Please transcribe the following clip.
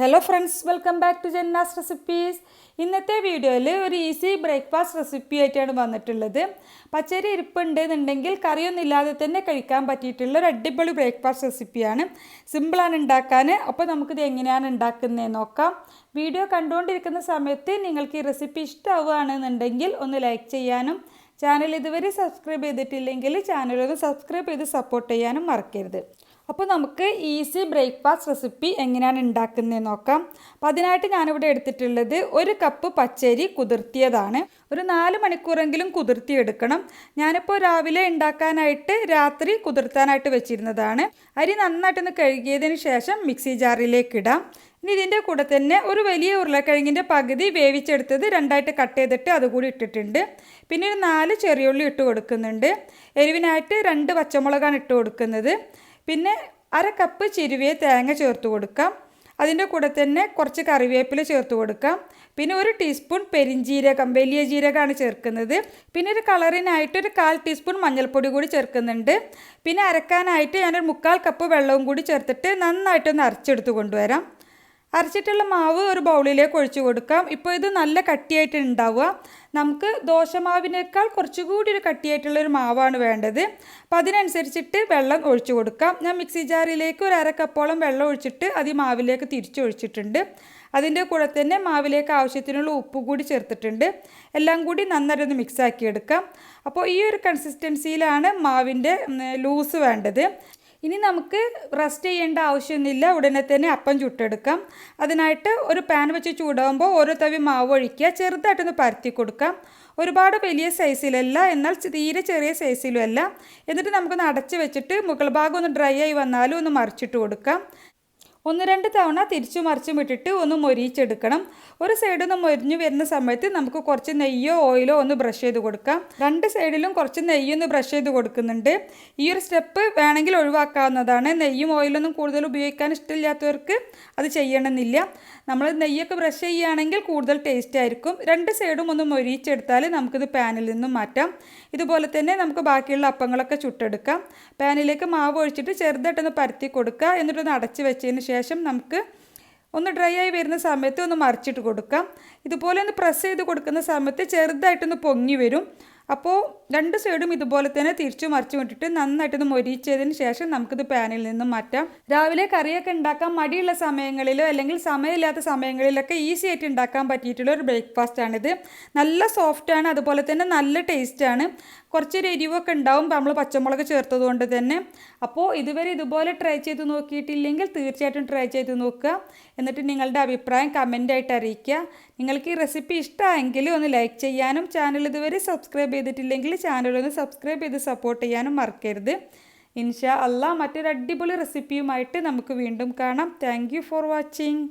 Hello friends welcome back to Janna's recipes ഇന്നത്തെ വീഡിയോയിൽ ഒരു ഈസി ബ്രേക്ക്ഫാസ്റ്റ് റെസിപ്പി ആയിട്ടാണ് വന്നിട്ടുള്ളത്. പച്ചരി ഇരിപ്പുണ്ട് എന്നുണ്ടെങ്കിൽ കറിയൊന്നും ഇല്ലാതെ തന്നെ കഴിക്കാൻ പറ്റിയിട്ടുള്ള ഒരു അടിപൊളി ബ്രേക്ക്ഫാസ്റ്റ് റെസിപ്പിയാണ് സിമ്പിളാണ് ഉണ്ടാക്കാൻ. അപ്പോൾ നമുക്കിത് എങ്ങനെയാണ് ഉണ്ടാക്കുന്നതെന്ന് നോക്കാം. വീഡിയോ കണ്ടുകൊണ്ടിരിക്കുന്ന സമയത്ത് നിങ്ങൾക്ക് ഈ റെസിപ്പി ഇഷ്ടമാവുകയാണെന്നുണ്ടെങ്കിൽ ഒന്ന് ലൈക്ക് ചെയ്യാനും ചാനൽ ഇതുവരെ സബ്സ്ക്രൈബ് ചെയ്തിട്ടില്ലെങ്കിൽ ചാനലൊന്ന് സബ്സ്ക്രൈബ് ചെയ്ത് സപ്പോർട്ട് ചെയ്യാനും മറക്കരുത്. അപ്പോൾ നമുക്ക് ഈസി ബ്രേക്ക്ഫാസ്റ്റ് റെസിപ്പി എങ്ങനെയാണ് ഉണ്ടാക്കുന്നത് നോക്കാം. അപ്പോൾ അതിനായിട്ട് ഞാനിവിടെ എടുത്തിട്ടുള്ളത് ഒരു കപ്പ് പച്ചരി കുതിർത്തിയതാണ്. ഒരു നാല് മണിക്കൂറെങ്കിലും കുതിർത്തിയെടുക്കണം. ഞാനിപ്പോൾ രാവിലെ ഉണ്ടാക്കാനായിട്ട് രാത്രി കുതിർത്താനായിട്ട് വെച്ചിരുന്നതാണ്. അരി നന്നായിട്ടൊന്ന് കഴുകിയതിന് ശേഷം മിക്സി ജാറിലേക്ക് ഇടാം. ഇനി ഇതിന്റെ കൂടെ തന്നെ ഒരു വലിയ ഉരുളക്കിഴങ്ങിന്റെ പകുതി വേവിച്ചെടുത്തത് രണ്ടായിട്ട് കട്ട് ചെയ്തിട്ട് അതുകൂടി ഇട്ടിട്ടുണ്ട്. പിന്നെ ഒരു നാല് ചെറിയുള്ളി ഇട്ട് കൊടുക്കുന്നുണ്ട്. എരിവിനായിട്ട് രണ്ട് പച്ചമുളകാണ് ഇട്ട് കൊടുക്കുന്നത്. പിന്നെ അര കപ്പ് ചിരുവിയെ തേങ്ങ ചേർത്ത് കൊടുക്കാം. അതിന്റെ കൂടെ തന്നെ കുറച്ച് കറിവേപ്പില ചേർത്ത് കൊടുക്കാം. പിന്നെ ഒരു ടീസ്പൂൺ പെരിഞ്ജീരകം വലിയ ജീരകമാണ് ചേർക്കുന്നത്. പിന്നെ ഒരു കളറിനായിട്ട് ഒരു കാൽ ടീസ്പൂൺ മഞ്ഞൾപ്പൊടി കൂടി ചേർക്കുന്നുണ്ട്. പിന്നെ അരക്കാനായിട്ട് ഞാനൊരു മുക്കാൽ കപ്പ് വെള്ളവും കൂടി ചേർത്തിട്ട് നന്നായിട്ടൊന്ന് അരച്ചെടുത്ത് കൊണ്ടുവരാം. അരച്ചിട്ടുള്ള മാവ് ഒരു ബൗളിലേക്ക് ഒഴിച്ചു കൊടുക്കാം. ഇപ്പോൾ ഇത് നല്ല കട്ടിയായിട്ട് ഉണ്ടാവുക. നമുക്ക് ദോശമാവിനേക്കാൾ കുറച്ചുകൂടി ഒരു കട്ടിയായിട്ടുള്ള ഒരു മാവാണ് വേണ്ടത്. അപ്പം അതിനനുസരിച്ചിട്ട് വെള്ളം ഒഴിച്ചു കൊടുക്കാം. ഞാൻ മിക്സി ജാറിലേക്ക് ഒരു അര കപ്പോളം വെള്ളം ഒഴിച്ചിട്ട് അത് മാവിലേക്ക് തിരിച്ചൊഴിച്ചിട്ടുണ്ട്. അതിന്റെ കൂടെ തന്നെ മാവിലേക്ക് ആവശ്യത്തിനുള്ള ഉപ്പ് കൂടി ചേർത്തിട്ടുണ്ട്. എല്ലാം കൂടി നന്നായിട്ടൊന്ന് മിക്സാക്കി എടുക്കാം. അപ്പോൾ ഈ ഒരു കൺസിസ്റ്റൻസിയിലാണ് മാവിന്റെ ലൂസ് വേണ്ടത്. ഇനി നമുക്ക് റെസ്റ്റ് ചെയ്യേണ്ട ആവശ്യമൊന്നുമില്ല. ഉടനെ തന്നെ അപ്പം ചുട്ടെടുക്കാം. അതിനായിട്ട് ഒരു പാൻ വെച്ച് ചൂടാകുമ്പോൾ ഓരോ തവി മാവ് ഒഴിക്കുക. ചെറുതായിട്ടൊന്ന് പരത്തി കൊടുക്കാം. ഒരുപാട് വലിയ സൈസിലല്ല എന്നാൽ തീരെ ചെറിയ സൈസിലും അല്ല. എന്നിട്ട് നമുക്കൊന്ന് അടച്ച് വെച്ചിട്ട് മുകൾ ഭാഗം ഒന്ന് ഡ്രൈ ആയി വന്നാലും ഒന്ന് മറിച്ചിട്ട് കൊടുക്കാം. ഒന്ന് രണ്ട് തവണ തിരിച്ചു മറിച്ചും ഇട്ടിട്ട് ഒന്ന് മൊരിയിച്ചെടുക്കണം. ഒരു സൈഡിൽ നിന്ന് മൊരിഞ്ഞു വരുന്ന സമയത്ത് നമുക്ക് കുറച്ച് നെയ്യോ ഓയിലോ ഒന്ന് ബ്രഷ് ചെയ്ത് കൊടുക്കാം. രണ്ട് സൈഡിലും കുറച്ച് നെയ്യൊന്ന് ബ്രഷ് ചെയ്ത് കൊടുക്കുന്നുണ്ട്. ഈ ഒരു സ്റ്റെപ്പ് വേണമെങ്കിൽ ഒഴിവാക്കാവുന്നതാണ്. നെയ്യും ഓയിലൊന്നും കൂടുതൽ ഉപയോഗിക്കാൻ ഇഷ്ടമില്ലാത്തവർക്ക് അത് ചെയ്യണമെന്നില്ല. നമ്മൾ നെയ്യൊക്കെ ബ്രഷ് ചെയ്യുകയാണെങ്കിൽ കൂടുതൽ ടേസ്റ്റ് ആയിരിക്കും. രണ്ട് സൈഡും ഒന്ന് മൊരിയിച്ചെടുത്താൽ നമുക്കിത് പാനിൽ നിന്നും മാറ്റാം. ഇതുപോലെ തന്നെ നമുക്ക് ബാക്കിയുള്ള അപ്പങ്ങളൊക്കെ ചുട്ടെടുക്കാം. പാനിലേക്ക് മാവ് ഒഴിച്ചിട്ട് ചെറുതായിട്ടൊന്ന് പരത്തി കൊടുക്കുക. എന്നിട്ടൊന്ന് അടച്ച് വെച്ചതിന് ശേഷം നമുക്ക് ഒന്ന് ഡ്രൈ ആയി വരുന്ന സമയത്ത് ഒന്ന് മറിച്ചിട്ട് കൊടുക്കാം. ഇതുപോലെ ഒന്ന് പ്രസ് ചെയ്ത് കൊടുക്കുന്ന സമയത്ത് ചെറുതായിട്ടൊന്ന് പൊങ്ങി വരും. അപ്പോൾ രണ്ട് സൈഡും ഇതുപോലെ തന്നെ തിരിച്ചു മറിച്ചു വിട്ടിട്ട് നന്നായിട്ടൊന്ന് മൊരിച്ചതിന് ശേഷം നമുക്കിത് പാനിൽ നിന്നും മാറ്റാം. രാവിലെ കറിയൊക്കെ ഉണ്ടാക്കാൻ മടിയുള്ള സമയങ്ങളിലോ അല്ലെങ്കിൽ സമയമില്ലാത്ത സമയങ്ങളിലൊക്കെ ഈസി ആയിട്ട് ഉണ്ടാക്കാൻ പറ്റിയിട്ടുള്ള ഒരു ബ്രേക്ക്ഫാസ്റ്റ് ആണിത്. നല്ല സോഫ്റ്റാണ് അതുപോലെ തന്നെ നല്ല ടേസ്റ്റാണ് കുറച്ചൊരു എരിവൊക്കെ ഉണ്ടാവും നമ്മൾ പച്ചമുളക് ചേർത്തത് കൊണ്ട് തന്നെ. അപ്പോൾ ഇതുവരെ ഇതുപോലെ ട്രൈ ചെയ്ത് നോക്കിയിട്ടില്ലെങ്കിൽ തീർച്ചയായിട്ടും ട്രൈ ചെയ്ത് നോക്കുക. എന്നിട്ട് നിങ്ങളുടെ അഭിപ്രായം കമന്റായിട്ട് അറിയിക്കുക. നിങ്ങൾക്ക് ഈ റെസിപ്പി ഇഷ്ടമായെങ്കിൽ ഒന്ന് ലൈക്ക് ചെയ്യാനും ചാനൽ ഇതുവരെ സബ്സ്ക്രൈബ് ചെയ്തിട്ടില്ലെങ്കിൽ ചാനൽ ഒന്ന് സബ്സ്ക്രൈബ് ചെയ്ത് സപ്പോർട്ട് ചെയ്യാനും മറക്കരുത്. ഇൻഷാ അല്ലാ മറ്റൊരു അടിപൊളി റെസിപ്പിയുമായിട്ട് നമുക്ക് വീണ്ടും കാണാം. Thank for watching